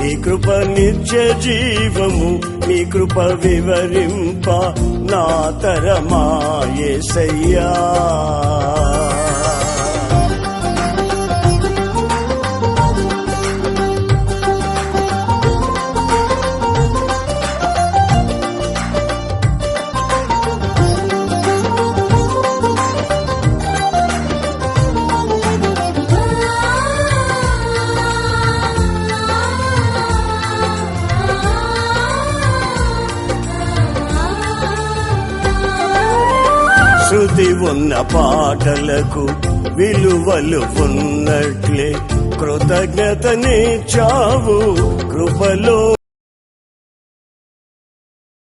నీ కృప నిత్య జీవము నీ కృప వివరింప నా తరమా యేసయ్యా. శృతి ఉన్న పాటలకు విలువలు ఉన్నట్లే కృతజ్ఞతని చావు కృపలు